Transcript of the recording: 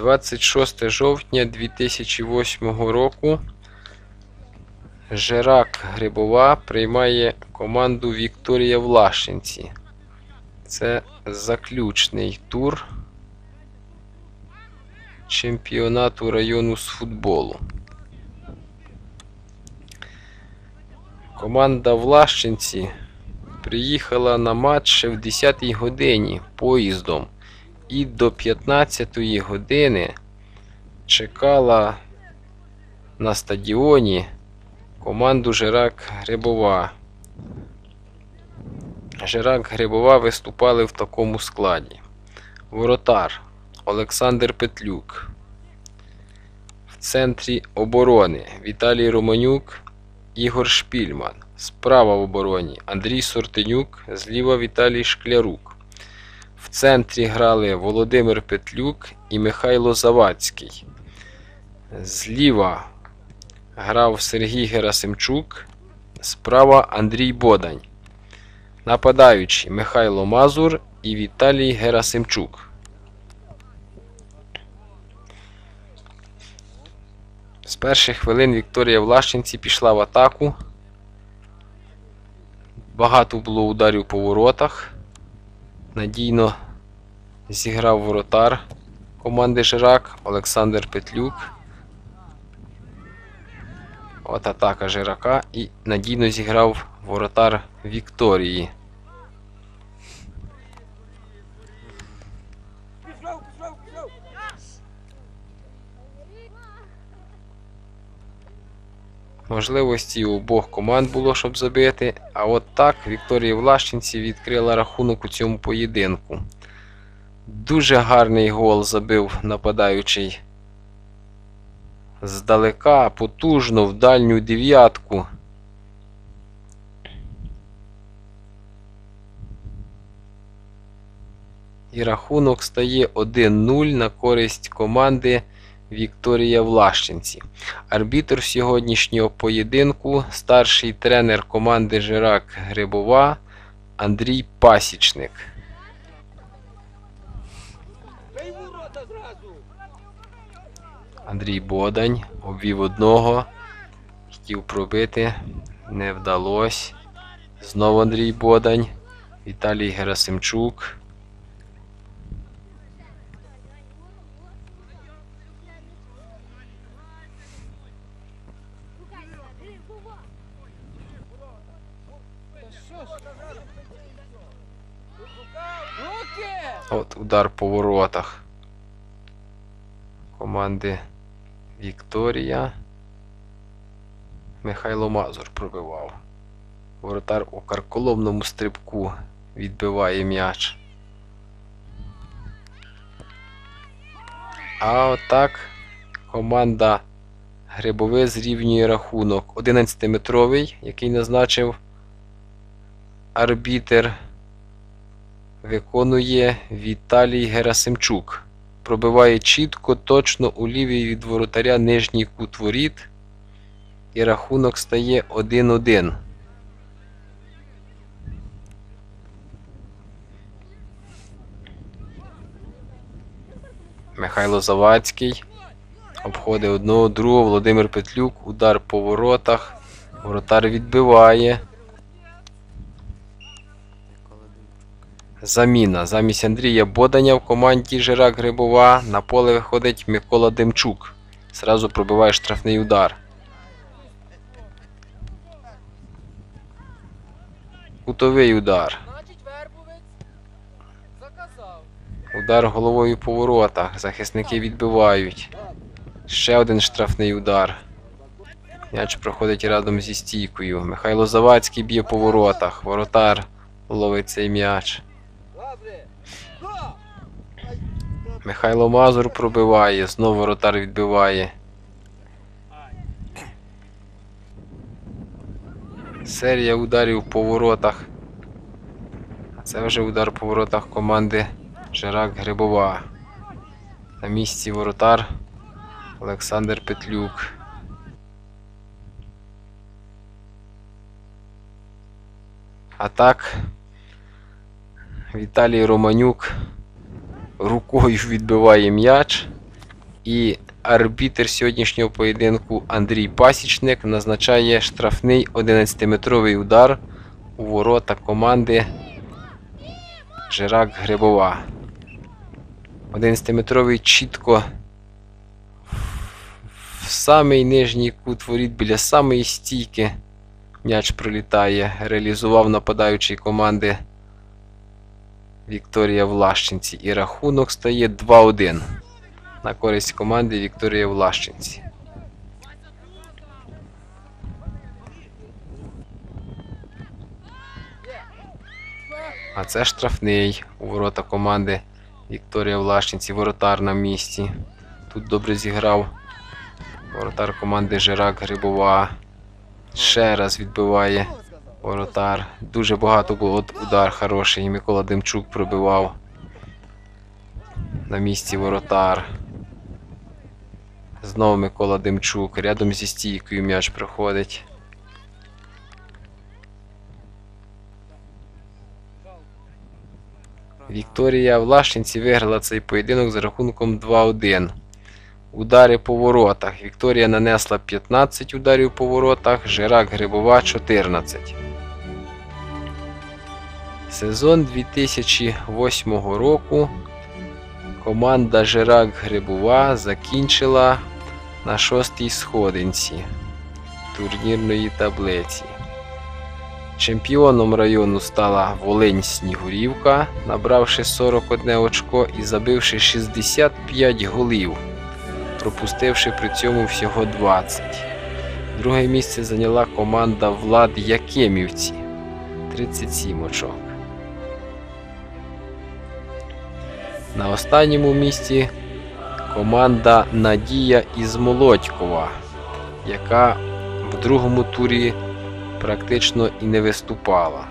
26 жовтня 2008 року Жирак Грибова приймає команду Вікторія в Це заключний тур чемпіонату району з футболу. Команда в Лащинці приїхала на матч в 10-й годині поїздом і до 15-ї години чекала на стадіоні команду Жирак Грибова. Жирак Грибова виступали в такому складі. Воротар Олександр Петлюк. В центрі оборони Віталій Романюк, Ігор Шпільман. Справа в обороні Андрій Сортенюк, зліва Віталій Шклярук. В центрі грали Володимир Петлюк і Михайло Завадський. Зліва грав Сергій Герасимчук, справа Андрій Бодань. Нападаючі Михайло Мазур і Віталій Герасимчук. З перших хвилин Вікторія в Лащинці пішла в атаку. Багато було ударів по воротах. Надійно зіграв воротар команди Жирак Олександр Петлюк. От атака Жирака і надійно зіграв воротар Вікторії. Можливості у обох команд було, щоб забити. А от так Вікторія Влащенці відкрила рахунок у цьому поєдинку. Дуже гарний гол забив нападаючий. Здалека, потужно в дальню дев'ятку. І рахунок стає 1-0 на користь команди Вікторія Влащенці. Арбітр сьогоднішнього поєдинку старший тренер команди Жирак Грибова Андрій Пасічник. Андрій Бодань обвів одного. Хотів пробити. Не вдалося. Знову Андрій Бодань. Віталій Герасимчук. От удар по воротах. Команди Вікторія. Михайло Мазур пробивав. Воротар у карколомному стрибку відбиває м'яч. А отак команда Грибове зрівнює рахунок 11-метровий, який назначив арбітер виконує Віталій Герасимчук. Пробиває чітко, точно у лівій від воротаря нижній кут воріт. І рахунок стає 1-1. Михайло Завадський. Обходить одного, другого. Володимир Петлюк. Удар по воротах. Воротар відбиває. Заміна. Замість Андрія Боданя в команді Жирак Грибова на поле виходить Микола Демчук. Зразу пробиває штрафний удар. Кутовий удар. Удар головою по воротах. Захисники відбивають. Ще один штрафний удар. М'яч проходить разом зі стійкою. Михайло Завадський б'є по воротах. Воротар ловить цей м'яч. Добре. Го! Михайло Мазур пробиває, знову воротар відбиває. Серія ударів по воротах. Це вже удар по воротах команди Жирак Грибова. На місці воротар Олександр Петлюк. А так Віталій Романюк рукою відбиває м'яч. І арбітер сьогоднішнього поєдинку Андрій Пасічник назначає штрафний 11-метровий удар у ворота команди Жирак Грибова. 11-метровий чітко в самий нижній кут воріт біля самої стійки. М'яч пролітає. Реалізував нападаючий команди Вікторія Влащенці. І рахунок стає 2-1 на користь команди Вікторія Влащенці. А це штрафний у ворота команди Вікторія Влащенці. Воротар на місці. Тут добре зіграв воротар команди Жирак Грибова. Ще раз відбиває воротар. Дуже багато було удар хороший. Микола Демчук пробивав. На місці воротар. Знову Микола Демчук. Рядом зі стійкою м'яч проходить. Вікторія Влашинці виграла цей поєдинок за рахунком 2-1. Удари по воротах. Вікторія нанесла 15 ударів по воротах, Жирак Грибова 14. Сезон 2008 року команда Жирак Грибова закінчила на шостій сходинці турнірної таблиці. Чемпіоном району стала Волинь Снігурівка, набравши 41 очко і забивши 65 голів, пропустивши при цьому всього 20. Друге місце зайняла команда Влад Якимівці 37 очок. На останньому місці команда Надія із Молодькова, яка в другому турі практично і не виступала.